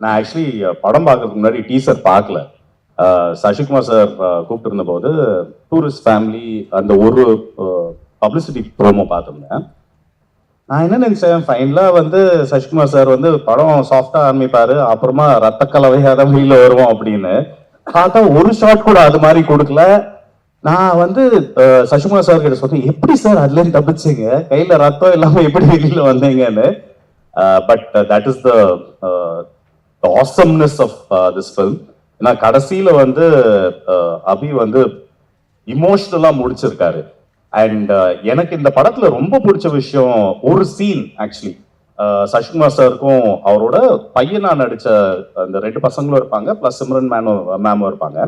நான் ஆக்சுவலி படம் பார்க்கறதுக்கு முன்னாடி டீசர் பார்க்கல. சசிகுமார் சார் கூப்பிட்டு போது டூரிஸ்ட் ஃபேமிலி அந்த ஒரு பப்ளிசிட்டி ப்ரோமோ பார்த்துருந்தேன். நான் என்ன நினைச்சேன்? ஃபைனலாக வந்து சசிகுமார் சார் வந்து படம் சாஃப்டாக ஆரம்பிப்பாரு அப்புறமா ரத்த கலவையாக வெளியில் வருவோம் அப்படின்னு. பார்த்தா ஒரு ஷாட் கூட அது மாதிரி கொடுக்கல. நான் வந்து சசிகுமார் சார் கிட்ட சொன்னேன் எப்படி சார் அதுலேருந்து தப்பிச்சிங்க? கையில் ரத்தம் இல்லாமல் எப்படி வெளியில் வந்தீங்கன்னு? But that is the awesomeness of this film ஏன்னா கடைசியில வந்து அபி வந்து இமோஷனலா முடிச்சிருக்காரு. அண்ட் எனக்கு இந்த படத்துல ரொம்ப பிடிச்ச விஷயம் ஒரு சீன் ஆக்சுவலி சசிகுமார் சாருக்கும் அவரோட பையனா நடிச்ச அந்த ரெண்டு பசங்களும் இருப்பாங்க. பிளஸ் சிம்ரன் மேனும் மேமும் இருப்பாங்க.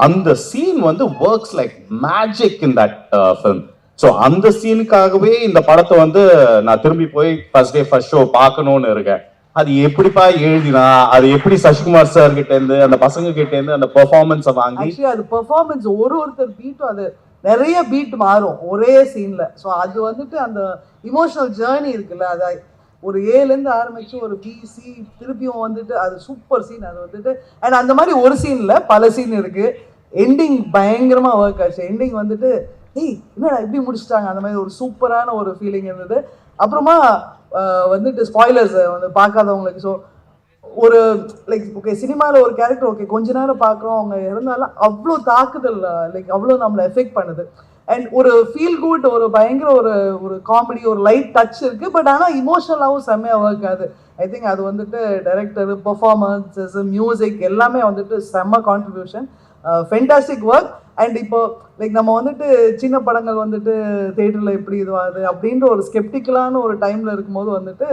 அந்த சீன் வந்து works like magic in that film so அந்த சீனுக்காகவே இந்த படத்தை வந்து நான் திரும்பி போய் ஃபர்ஸ்ட் டே ஃபர்ஸ்ட் ஷோ பார்க்கணும்னு இருக்கேன். அது எப்படிப்பா எழுதினா அது எப்படி சசிகுமார் சார் கிட்ட இருந்து அந்த பசங்க கிட்ட இருந்து அந்த பெர்ஃபார்மன்ஸை வாங்கி அது பெர்ஃபார்மன்ஸ் ஒரு ஒருத்தர் பீட்டும் அது நிறைய பீட் மாறும் ஒரே சீன்ல ஸோ அது வந்துட்டு அந்த இமோஷனல் ஜேர்னி இருக்குல்ல அது ஒரு ஏலேருந்து ஆரம்பிச்சு ஒரு பிசி திருப்பியும் வந்துட்டு அது சூப்பர் சீன் அது வந்துட்டு அண்ட் அந்த மாதிரி ஒரு சீன்ல பல சீன் இருக்கு. எண்டிங் பயங்கரமா ஒர்க் ஆச்சு. எண்டிங் வந்துட்டு ஏய் என்னடா இப்படி முடிச்சிட்டாங்க? அந்த மாதிரி ஒரு சூப்பரான ஒரு ஃபீலிங் இருந்தது. அப்புறமா வந்துட்டு ஸ்பாய்லர்ஸ் வந்து பார்க்காதவங்களுக்கு ஸோ ஒரு லைக் ஓகே சினிமாவில் ஒரு கேரக்டர் ஓகே கொஞ்ச நேரம் பார்க்குறோம் அவங்க இருந்தாலும் அவ்வளோ தாக்குதல் லைக் அவ்வளோ நம்மளை எஃபெக்ட் பண்ணுது. அண்ட் ஒரு ஃபீல் குட் ஒரு பயங்கர ஒரு ஒரு காமெடி ஒரு லைட் டச் இருக்குது பட் ஆனால் இமோஷனலாகவும் செம்மையாக ஒர்க் ஆகுது. ஐ திங்க் அது வந்துட்டு டைரக்டர் பர்ஃபார்மன்ஸஸ் மியூசிக் எல்லாமே வந்துட்டு செம்ம கான்ட்ரிபியூஷன் ஃபென்டாஸ்டிக் ஒர்க் அண்ட் இப்போ லைக் நம்ம வந்துட்டு சின்ன படங்கள் வந்துட்டு தேட்டரில் எப்படி இதுவாகுது அப்படின்ற ஒரு ஸ்கெப்டிக்கலான ஒரு டைமில் இருக்கும்போது வந்துட்டு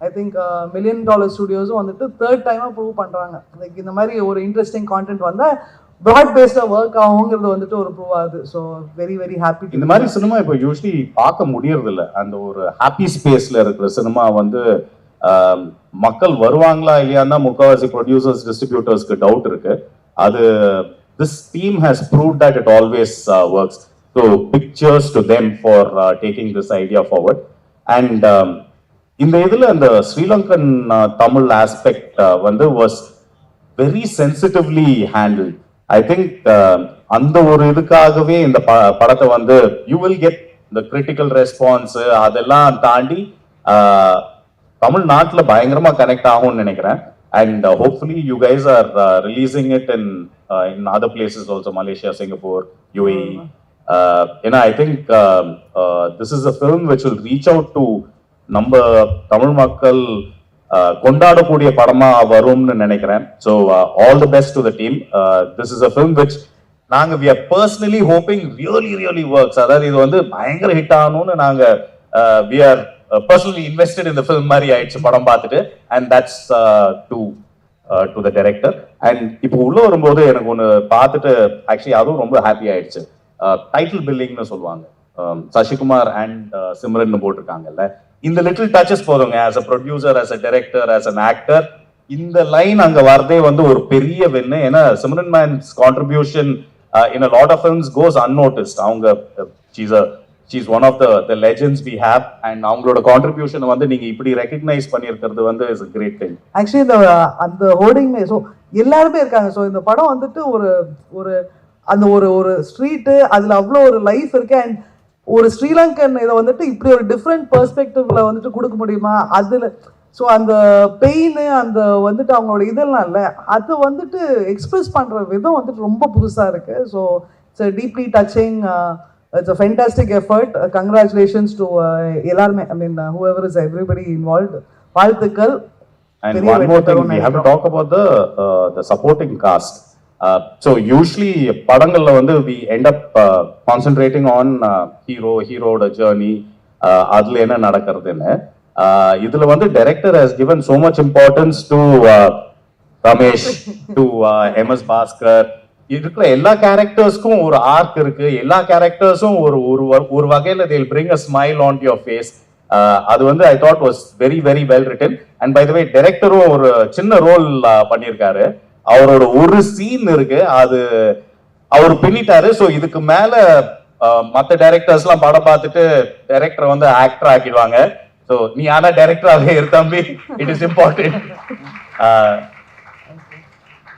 ஐ திங்க் மில்லியன் டாலர் ஸ்டுடியோஸும் வந்துட்டு தேர்ட் டைமாக ப்ரூவ் பண்ணுறாங்க லைக் இந்த மாதிரி ஒரு இன்ட்ரெஸ்டிங் கான்டென்ட் வந்தால் ப்ராட் பேஸ்டாக ஒர்க் ஆகுங்கிறது வந்துட்டு ஒரு ப்ரூவ் ஆகுது. ஸோ வெரி வெரி ஹாப்பி இந்த மாதிரி சினிமா இப்போ யூஸ்வலி பார்க்க முடியறதில்ல. அந்த ஒரு ஹாப்பி ஸ்பேஸில் இருக்கிற சினிமா வந்து மக்கள் வருவாங்களா இல்லையான்னு தான் முக்கால்வாசி ப்ரொடியூசர்ஸ் டிஸ்ட்ரிபியூட்டர்ஸ்க்கு டவுட் இருக்குது அது this team has prove that it always works so pictures to them for taking this idea forward and இந்த இதில் அந்த ஸ்ரீலங்கன் தமிழ் ஆஸ்பெக்ட் வந்து was very sensitively handle I think அந்த ஒரு இதுக்காகவே இந்த ப- படத்தை வந்து யூ வில் கெட் இந்த கிரிட்டிக்கல் ரெஸ்பான்ஸ் அதெல்லாம் தாண்டி uh, தமிழ்நாட்டில் பயங்கரமாக கனெக்ட் ஆகும்னு நினைக்கிறேன். And hopefully you guys are releasing it in in other places also Malaysia Singapore UAE ஏன்னா I think this is a film which will reach out to நம்ம தமிழ் மக்கள் uh, கொண்டாடக்கூடிய படமா வரும்னு நினைக்கிறேன். So all the best to the team this is a film which நாங்க we are personally hoping really really works அதாவது இது வந்து பயங்கர ஹிட் ஆகணும்னு நாங்க வி ஆர் பர்சனலி இன்வெஸ்டட் இந்த ஃபிலிம் மாதிரி ஆயிடுச்சு படம் பார்த்துட்டு and that's to to the director and இப்போ உள்ள வரும்போது எனக்கு ஒன்று பார்த்துட்டு ஆக்சுவலி அதுவும் ரொம்ப ஹாப்பி ஆயிடுச்சு. Uh, டைட்டில் பில்லிங்னு சொல்லுவாங்க. Um, Sasikumar and uh, Simran போட்டிருக்காங்கல்ல. இந்த லிட்டில் டச்சஸ் போதுங்க. As a producer as a director as an actor இந்த லைன் அங்க வரதே வந்து ஒரு பெரிய வென்னு ஏன்னா Simran ma'am's contribution in a lot of films goes unnoticed அவங்க uh, she's one of the the legends we have and அவங்களோட கான்ட்ரிபியூஷனை வந்து நீங்கள் இப்படி ரெக்கக்னைஸ் பண்ணியிருக்கிறது வந்து இஸ் கிரேட் திங் ஆக்சுவலி இந்த அந்த ஹோர்டிங்மே ஸோ எல்லாருமே இருக்காங்க. ஸோ இந்த படம் வந்துட்டு ஒரு ஒரு அந்த ஒரு ஒரு ஸ்ட்ரீட்டு அதில் அவ்வளோ ஒரு லைஃப் இருக்கு அண்ட் ஒரு ஸ்ரீலங்கன் இதை வந்துட்டு இப்படி ஒரு டிஃப்ரெண்ட் பெர்ஸ்பெக்டிவ்ல வந்துட்டு கொடுக்க முடியுமா? அதில் ஸோ அந்த பெயின் அந்த வந்துட்டு அவங்களோட இதெல்லாம் இல்லை. அது வந்துட்டு எக்ஸ்பிரஸ் பண்ணுற விதம் வந்துட்டு ரொம்ப புதுசாக இருக்குது so it's deeply touching it's a fantastic effort congratulations to எல்லாருமே I mean whoever is everybody involve வாழ்த்துக்கள் And one more thing, we have to talk about the uh, the supporting cast. Uh, so usually படங்கள்ல வந்து we end up uh, concentrating on uh, hero, ஹீரோட journey, uh, அதுல என்ன நடக்கிறதுன்னு Uh, இதுல வந்து director has given so much importance to uh, Ramesh to MS Bhaskar இருக்கிற எல்லா கேரக்டர்ஸ்க்கும் ஒரு ஆர்க் இருக்கு. எல்லா கேரக்டர்ஸும் ஒரு ஒரு வ- ஒரு வகையில they'll bring a smile on your face அது வந்து I thought was very very well written and by the way டைரக்டரும் ஒரு சின்ன ரோல் uh, பண்ணியிருக்காரு. அவரோட ஒரு சீன் இருக்கு. அது அவர் பின்னிட்டாரு. ஸோ இதுக்கு மேல மற்ற மத்த எல்லாம் படம் பார்த்துட்டு டைரக்டரை வந்து ஆக்டர் ஆக்கிடுவாங்க. ஸோ நீ ஆனா டைரக்டராகவே இரு தம்பி. இட் இஸ் இம்பார்ட்டன்ட்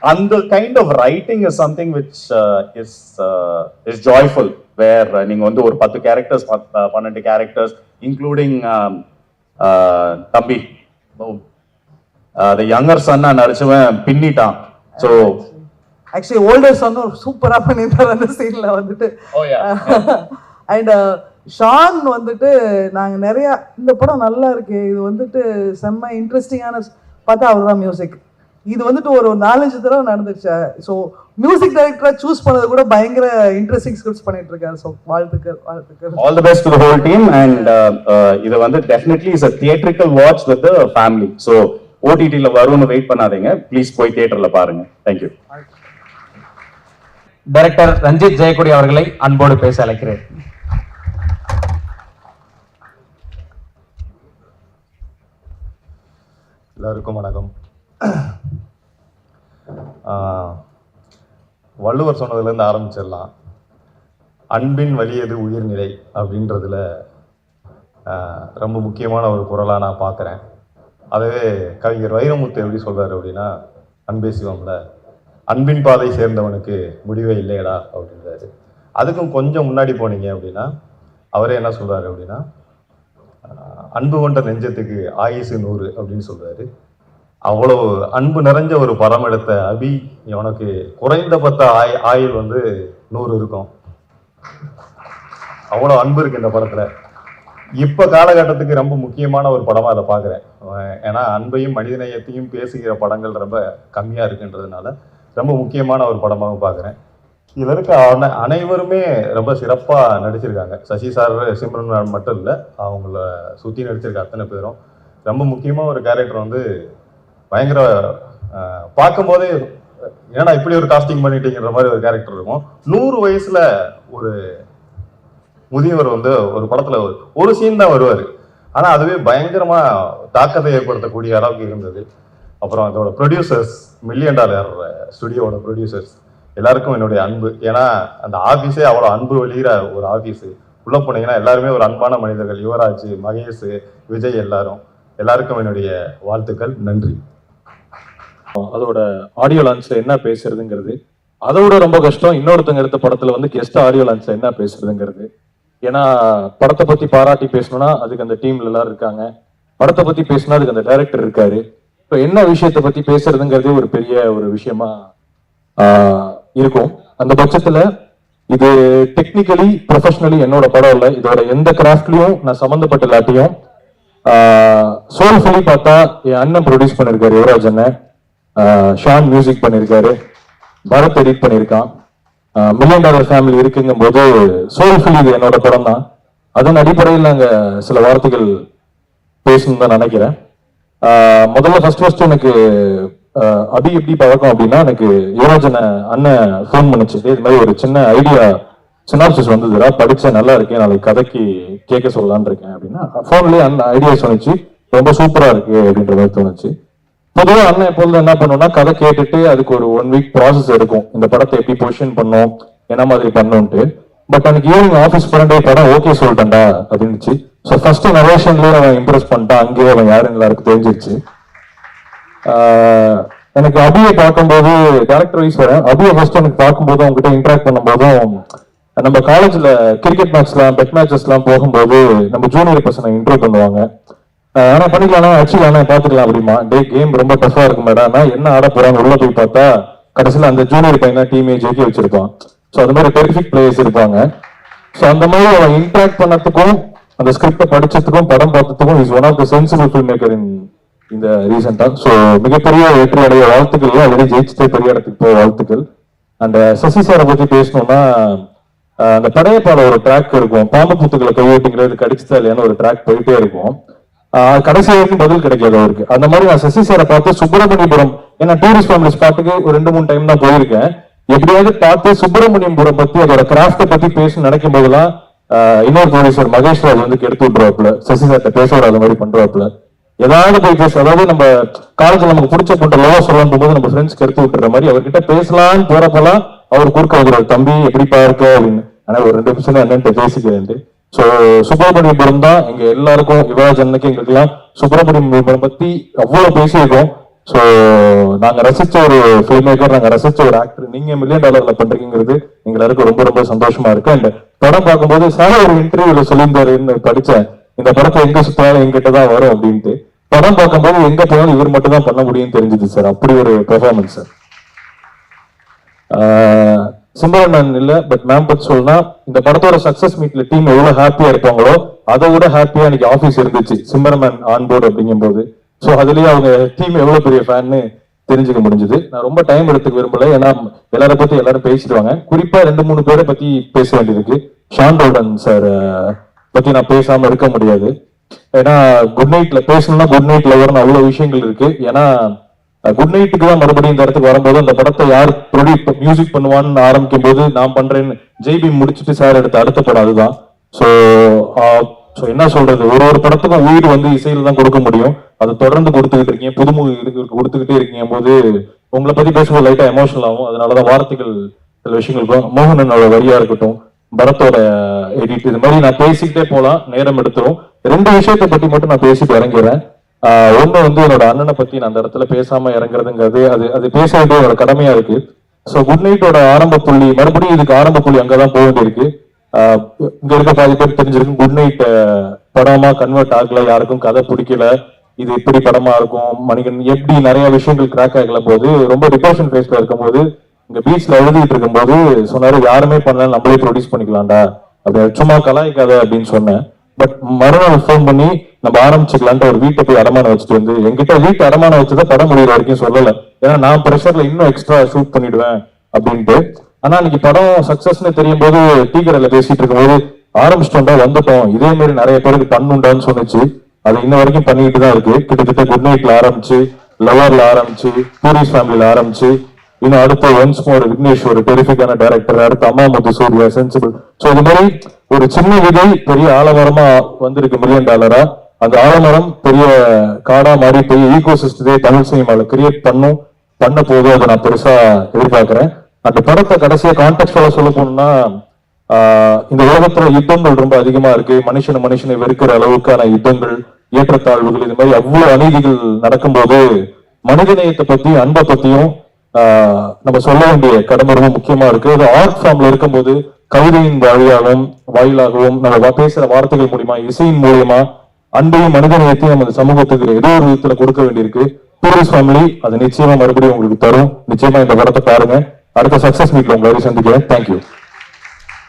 அந்த kind of writing is something which is is joyful where நீங்க வந்து ஒரு பத்து கேரக்டர்ஸ் பன்னெண்டு கேரக்டர்ஸ் இன்க்ளூடிங் தம்பி த யங்கர் சன்னா நடிச்சவன் பின்னிட்டான். ஸோ ஆக்சுவலி ஓல்டர் சொன்ன சூப்பரா பண்ணியிருந்தார் அந்த சீன்ல வந்துட்டு. Oh, அண்ட் ஷான் வந்துட்டு நாங்க நிறைய இந்த படம் நல்லா இருக்கு இது வந்துட்டு செம்ம இன்ட்ரெஸ்டிங்கான பார்த்தா அவர் தான் மியூசிக் இது வந்துட்டு ஒரு நாலஞ்சு தடவை நடந்துச்சு ஸோ மியூசிக் டைரக்டரா சூஸ் பண்ணது கூட பயங்கர இன்ட்ரெஸ்டிங் ஸ்கிரிப்ட்ஸ் பண்ணிட்டு இருக்காரு. ஸோ வாழ்த்துக்கள் வாழ்த்துக்கள். All the best to the whole team and இது வந்து definitely is a theatrical watch with the family so ஓடிடியில் வரும்னு வெயிட் பண்ணாதீங்க. ப்ளீஸ் போய் தியேட்டர்ல பாருங்க. தேங்க்யூ டைரக்டர் ரஞ்சித் ஜெயக்குடி அவர்களை அன்போடு பேச அழைக்கிறேன். எல்லாருக்கும் வணக்கம். வள்ளுவர் சொன்னதுலேருந்து ஆரம்பிச்சிடலாம். அன்பின் வலியது உயிர்நிலை அப்படின்றதுல ரொம்ப முக்கியமான ஒரு குரலாக நான் பார்க்குறேன். அதவே கவிஞர் வைரமுத்து எப்படி சொல்கிறார் அப்படின்னா அன்பே சிவம்ல அன்பின் பாதை சேர்ந்தவனுக்கு முடிவே இல்லையடா அப்படின்றாரு. அதுக்கும் கொஞ்சம் முன்னாடி போனீங்க அப்படின்னா அவரே என்ன சொல்கிறாரு அப்படின்னா அன்பு கொண்ட நெஞ்சத்துக்கு ஆயுசு நூறு அப்படின்னு சொல்கிறாரு அவ்வளவு அன்பு நிறைஞ்ச ஒரு படம் எடுத்த அபி உனக்கு குறைந்தபட்ச ஆய் ஆயுள் வந்து நூறு இருக்கும். அவ்வளோ அன்பு இருக்கு இந்த படத்தில். இப்போ காலகட்டத்துக்கு ரொம்ப முக்கியமான ஒரு படமாக அதை பார்க்குறேன் ஏன்னா அன்பையும் மனிதநேயத்தையும் பேசுகிற படங்கள் ரொம்ப கம்மியாக இருக்குன்றதுனால ரொம்ப முக்கியமான ஒரு படமாகவும் பார்க்குறேன் இதில் இருக்க அனை அனைவருமே ரொம்ப சிறப்பாக நடிச்சிருக்காங்க. சசி சார் சிம்ரன் மட்டும் இல்லை அவங்கள சுற்றி நடிச்சிருக்க அத்தனை பேரும். ரொம்ப முக்கியமாக ஒரு கேரக்டர் வந்து பயங்கர பார்க்கும்போதே ஏன்னா இப்படி ஒரு காஸ்டிங் பண்ணிட்டீங்கிற மாதிரி ஒரு கேரக்டர் இருக்கும். நூறு வயசுல ஒரு முதியவர் வந்து ஒரு படத்துல ஒரு- ஒரு சீன் தான் வருவார். ஆனா அதுவே பயங்கரமா தாக்கத்தை ஏற்படுத்தக்கூடிய அளவுக்கு இருந்தது. அப்புறம் அதோட ப்ரொடியூசர்ஸ் மில்லியன் டாலர் ஸ்டுடியோட ப்ரொடியூசர்ஸ் எல்லாருக்கும் என்னுடைய அன்பு. ஏன்னா அந்த ஆஃபீஸே அவ்வளோ அன்பு வெளியிற ஒரு ஆஃபீஸு உள்ளே போனீங்கன்னா எல்லாருமே ஒரு அன்பான மனிதர்கள். யுவராஜ் மகேஷ் விஜய் எல்லாரும். எல்லாருக்கும் என்னுடைய வாழ்த்துக்கள். நன்றி. அதோட ஆடியோ லான்ச்ல என்ன பேசுறதுங்கிறது அதோட ரொம்ப கஷ்டம். இன்னொருத்தங்க எடுத்த படத்துல வந்து கெஸ்ட் ஆடியோ லான்ச்ல என்ன பேசுறதுங்கிறது. ஏன்னா படத்தை பத்தி பாராட்டி பேசணும்னா அதுக்கு அந்த டீம்ல எல்லாரும் இருக்காங்க. படத்தை பத்தி பேசினா அதுக்கு அந்த டைரக்டர் இருக்காரு. இப்போ என்ன விஷயத்தை பத்தி பேசுறதுங்கிறதே ஒரு பெரிய ஒரு விஷயமா இருக்கும். அந்த பட்சத்துல இது டெக்னிக்கலி ப்ரொஃபஷனலி என்னோட படம் இல்லை. இதோட எந்த கிராஃப்ட்லயும் நான் சம்மந்தப்பட்ட இல்லாட்டியும் சோல்ஃபுல்லி பார்த்தா என் அண்ணன் ப்ரொடியூஸ் பண்ணிருக்காரு யுவராஜ் அண்ணன். ஷான் மியூசிக் பண்ணியிருக்காரு பரத் எடிட் பண்ணியிருக்கான் மில்லியன் டாலர் ஃபேமிலி இருக்குங்கும் போது சோல்ஃபுல் இது என்னோட படம் தான் அதன் அடிப்படையில் நாங்கள் சில வார்த்தைகள் பேசணும்னு தான் நினைக்கிறேன். முதல்ல ஃபர்ஸ்ட் ஃபர்ஸ்ட் எனக்கு அபி எப்படி பழக்கம் அப்படின்னா எனக்கு யுவராஜனை அண்ணன் ஃபோன் பண்ணுச்சு. இது மாதிரி ஒரு சின்ன ஐடியா சினாப்சிஸ் வந்ததுடா படித்தேன் நல்லா இருக்கேன் நாளைக்கு கதைக்கு கேட்க சொல்லலான் இருக்கேன் அப்படின்னா ஃபோன்லேயே அந்த ஐடியா சொன்னிச்சு. ரொம்ப சூப்பராக இருக்கு அப்படின்ற மாதிரி தோணுச்சு. பொதுவாக அண்ணன் எப்பொழுதும் என்ன பண்ணுவோம்னா கதை கேட்டுட்டு அதுக்கு ஒரு ஒன் வீக் ப்ராசஸ் இருக்கும் இந்த படத்தை எப்படி பொசிஷன் பண்ணும் என்ன மாதிரி பண்ணுன்ட்டு பட் அன்னைக்கு ஈவினிங் ஆஃபீஸ் பண்ணிட்டே படம் ஓகே சொல்லிட்டேன்டா அப்படின்னுச்சு. ஸோ ஃபர்ஸ்ட் நரேஷன்லயே அவன் இம்ப்ரெஸ் பண்ணிட்டான். அங்கேயே அவன் யாருன்னு எல்லாருக்கும் தெரிஞ்சிருச்சு. ஆஹ் எனக்கு அபியை பார்க்கும்போது டேரக்டர் வைஸ் வரேன். அபியை ஃபர்ஸ்ட் எனக்கு பார்க்கும்போது அவங்ககிட்ட இன்ட்ராக்ட் பண்ணும்போதும் நம்ம காலேஜ்ல கிரிக்கெட் மேட்ச்லாம் பெட் மேட்சஸ்லாம் போகும்போது நம்ம ஜூனியர் பசங்க இன்ட்ரோ பண்ணுவாங்க. ஆனா பண்ணிக்கலாம் அடிச்சுக்கலாம் பாத்துக்கலாம் அப்படிமா. டே கேம் ரொம்ப டஃபா இருக்கு மேடம். என்ன ஆட போறாங்க உள்ள போய் பார்த்தா கடைசியில அந்த ஜூனியர் பையனா டீமே ஜெயிக்க வச்சிருப்பான் ஸோ அந்த மாதிரி டெரிஃபிக் பிளேயர்ஸ் இருப்பாங்க. ஸோ அந்த மாதிரி அவன் இன்ட்ராக்ட் பண்ணதுக்கும் அந்த ஸ்கிரிப்டை படிச்சதுக்கும் படம் பார்த்ததுக்கும் is one of the sensible film maker in இந்த ரீசெண்டா ஸோ மிகப்பெரிய வெற்றி அடைய வாழ்த்துக்கள். ஆல்ரெடி ஜெயிச்சுட்டு பெரிய இடத்துக்கு போக வாழ்த்துக்கள். அந்த uh, சசி சாரை பத்தி பேசணும்னா அந்த படையப்பாட ஒரு ட்ராக் இருக்கும். பாம்பு புத்துக்களை கையோட்டிங்களா கடிச்சுதா இல்லையான்னு ஒரு ட்ராக் போயிட்டே இருக்கும். கடைசி வரைக்கும் பதில் கிடைக்காது அவருக்கு. அந்த மாதிரி நான் சசி சாரை பார்த்து சுப்பிரமணியபுரம் ஏன்னா டூரிஸ்ட் ஃபேமிலி ஸ்பாட்டுக்கு ஒரு ரெண்டு மூணு டைம் தான் போயிருக்கேன். எப்படியாவது பார்த்து சுப்பிரமணியபுரம் பத்தி அதோட கிராஃப்டை பத்தி பேச நினைக்கும் போதெல்லாம் ஆஹ் இன்னொரு ப்ரொடியூசர் மகேஷ் ராஜ் வந்து கெடுத்து விட்டுருவாப்புல. சசி சார்ட்ட பேச விடாத மாதிரி பண்றாப்புல. ஏதாவது போய் பேச அதாவது நம்ம காலேஜ்ல நமக்கு பிடிச்ச பொண்ணு லோவா சொல்லணும் போது நம்ம ஃப்ரெண்ட்ஸ் கெடுத்து விட்டுற மாதிரி அவர்கிட்ட பேசலாம்னு போறப்பெல்லாம் அவர் குறுக்க வைக்கிறார் தம்பி எப்படி இருக்க? அப்படின்னு. ஆனா ஒரு ரெண்டு நிமிஷம் என்னன்ட்டு பேசிக்கிறேன் சோ சுப்பிரமணியபுரம் தான் எங்க எல்லாருக்கும் யுவராஜ் அண்ணனுக்கு எங்களுக்கெல்லாம் சுப்பிரமணியபுரம் பத்தி அவ்வளவு பேசியிருக்கோம். ஸோ நாங்க ரசிச்ச ஒரு ஃபில்ம் மேக்கர் நாங்க ரசிச்ச ஒரு ஆக்டர் நீங்க மில்லியன் டாலர்ல பண்றீங்கிறது எங்க எல்லாருக்கும் ரொம்ப ரொம்ப சந்தோஷமா இருக்கு. அண்ட் படம் பார்க்கும்போது சார் ஒரு இன்டர்வியூல சொல்லியிருந்தாருன்னு படிச்சேன்? இந்த படத்தை எங்க சுத்தாலும் எங்கிட்ட தான் வரும் அப்படின்ட்டு. படம் பார்க்கும்போது எங்க போனாலும் இவர் மட்டும் தான் பண்ண முடியும்னு தெரிஞ்சது சார். அப்படி ஒரு பெர்ஃபார்மன்ஸ் சார். ஆஹ் சிம்பரண்ணன் இல்ல பட் மேம் பத்தி சொல்லனா இந்த படத்தோட சக்சஸ் மீட்ல டீம் எவ்வளவு ஹாப்பியா இருப்பாங்களோ அதை விட ஹாப்பியா இன்னைக்கு ஆபீஸ் இருந்துச்சு சிம்பரமேன் ஆன் போர்டு அப்படிங்கும் போது ஸோ அதுலயே அவங்க டீம் எவ்வளவு பெரிய ஃபேன்னு தெரிஞ்சுக்க முடிஞ்சது. நான் ரொம்ப டைம் எடுத்துக்க விரும்பல ஏன்னா எல்லார பத்தி எல்லாரும் பேசிடுவாங்க குறிப்பா ரெண்டு மூணு பேரை பத்தி பேச வேண்டியிருக்கு. ஷான் ரோடன் சார் பத்தி நான் பேசாம இருக்க முடியாது. ஏன்னா குட் நைட்ல பேசணும்னா குட் நைட் லவர்னு அவ்வளவு விஷயங்கள் இருக்கு. ஏன்னா குட் நைட்டுக்கு தான் மறுபடியும் இந்த இடத்துக்கு வரும்போது அந்த படத்தை யார் ப்ரொடியூஸ் மியூசிக் பண்ணுவான்னு ஆரம்பிக்கும் போது நான் பண்றேன்னு ஜெய்பி முடிச்சுட்டு சார் எடுத்த அடுத்த படம் அதுதான். ஸோ ஸோ என்ன சொல்றது? ஒரு ஒரு படத்துக்கும் உயிர் வந்து இசையில தான் கொடுக்க முடியும். அதை தொடர்ந்து கொடுத்துக்கிட்டு இருக்கீங்க புதுமுக கொடுத்துக்கிட்டே இருக்கீங்க போது உங்களை பத்தி பேசும்போது லைட்டா எமோஷனல் ஆகும். அதனாலதான் வார்த்தைகள் சில விஷயங்கள் இருக்கும். மோகனனோட வரியா இருக்கட்டும் பரத்தோட எடிட் இது மாதிரி நான் பேசிக்கிட்டே போலாம் நேரம் எடுத்துரும். ரெண்டு விஷயத்தை பத்தி மட்டும் நான் பேசிட்டு இறங்கிறேன் ஒன்று வந்து என்னோட அண்ணனை பத்தி நான் அந்த இடத்துல பேசாம இறங்குறதுங்கிறது அது அது பேச வேண்டிய ஒரு கடமையா இருக்கு. ஸோ குட் நைட்டோட ஆரம்ப புள்ளி மறுபடியும் இதுக்கு ஆரம்ப புள்ளி அங்கதான் போக வேண்டியிருக்கு. இங்க இருக்க பாதி பேர் தெரிஞ்சிருக்கும் குட் நைட் படமா கன்வெர்ட் ஆகல யாருக்கும் கதை பிடிக்கல. இது இப்படி படமா இருக்கும் மணிகன் எப்படி நிறைய விஷயங்கள் கிராக் ஆகல போது ரொம்ப டிப்ரெஷன் ஃபேஸ்ல இருக்கும்போது இங்க பீச்ல எழுதிட்டு இருக்கும்போது சொன்னாரு யாருமே பண்ணல நம்மளே ப்ரொடியூஸ் பண்ணிக்கலாம்டா. அப்படி சும்மா கலாய்க்காத அப்படின்னு சொன்னேன். பட் மறுநாள் ஃபோன் பண்ணி நம்ம ஆரம்பிச்சுக்கலான்ட்டு ஒரு வீட்டை போய் அடமானம் வச்சுட்டு வந்து எங்கிட்ட வீட்டு அடமானம் வச்சுதான் படம் முடிகிற வரைக்கும் சொல்லல. ஏன்னா நான் ப்ரெஷர்ல இன்னும் எக்ஸ்ட்ரா ஷூட் பண்ணிடுவேன் அப்படின்ட்டு. ஆனா இன்னைக்கு படம் சக்சஸ்னு தெரியும் போது டீ பேசிட்டு இருக்கும்போது ஆரம்பிச்சிட்டோம்டா வந்துட்டோம். இதே மாதிரி நிறைய பேருக்கு பண்ணுண்டான்னு சொன்னுச்சு. அது இன்ன வரைக்கும் பண்ணிட்டு தான் இருக்கு. கிட்டத்தட்ட குட் நைட்ல ஆரம்பிச்சு லவர்ல ஆரம்பிச்சு டூரிஸ்ட் ஃபேமிலியில ஆரம்பிச்சு இன்னும் அடுத்த ஒன்ஸ் மோர் விக்னேஷ் ஒரு டெரிஃபிக்கான டைரக்டர் அடுத்த அம்மா முத்து சூர்யா சென்சிபிள் ஸோ இது மாதிரி ஒரு சின்ன விதை பெரிய ஆலவரமா வந்திருக்கு மில்லியன் டாலரா அந்த ஆலமரம் பெரிய காடா மாறி பெரிய ஈகோ சிஸ்டத்தை தமிழ் சினிமாவில் கிரியேட் பண்ணும் பண்ண போதும் அதை நான் பெருசா எதிர்பார்க்கிறேன். அந்த படத்தை கடைசியா கான்டெக்ட் சொல்ல போனோம்னா இந்த உலகத்துல யுத்தங்கள் ரொம்ப அதிகமா இருக்கு. மனுஷனை மனுஷனை வெறுக்கிற அளவுக்கான யுத்தங்கள் ஏற்றத்தாழ்வுகள் இது மாதிரி அவ்வளவு அநீதிகள் நடக்கும்போது மனிதநேயத்தை பத்தி அன்பை பத்தியும் நம்ம சொல்ல வேண்டிய கடமை ரொம்ப முக்கியமா இருக்கு. அது ஆர்ட் ஃபார்ம்ல இருக்கும்போது கவிதையின் வழியாகவும் வாயிலாகவும் நம்ம பேசுற வார்த்தைகள் மூலியமா இசையின் மூலியமா அன்பையும் மனிதநேயத்தையும் நம்ம சமூகத்துக்கு ஏதோ ஒரு விதத்துல கொடுக்க வேண்டியிருக்கு. டூரிஸ்ட் ஃபேமிலி அது நிச்சயமா மறுபடியும் உங்களுக்கு தரும். நிச்சயமா இந்த படத்தை பாருங்க. அடுத்த சக்சஸ் மீட்ல உங்களை சந்திக்கிறேன். தேங்க்யூ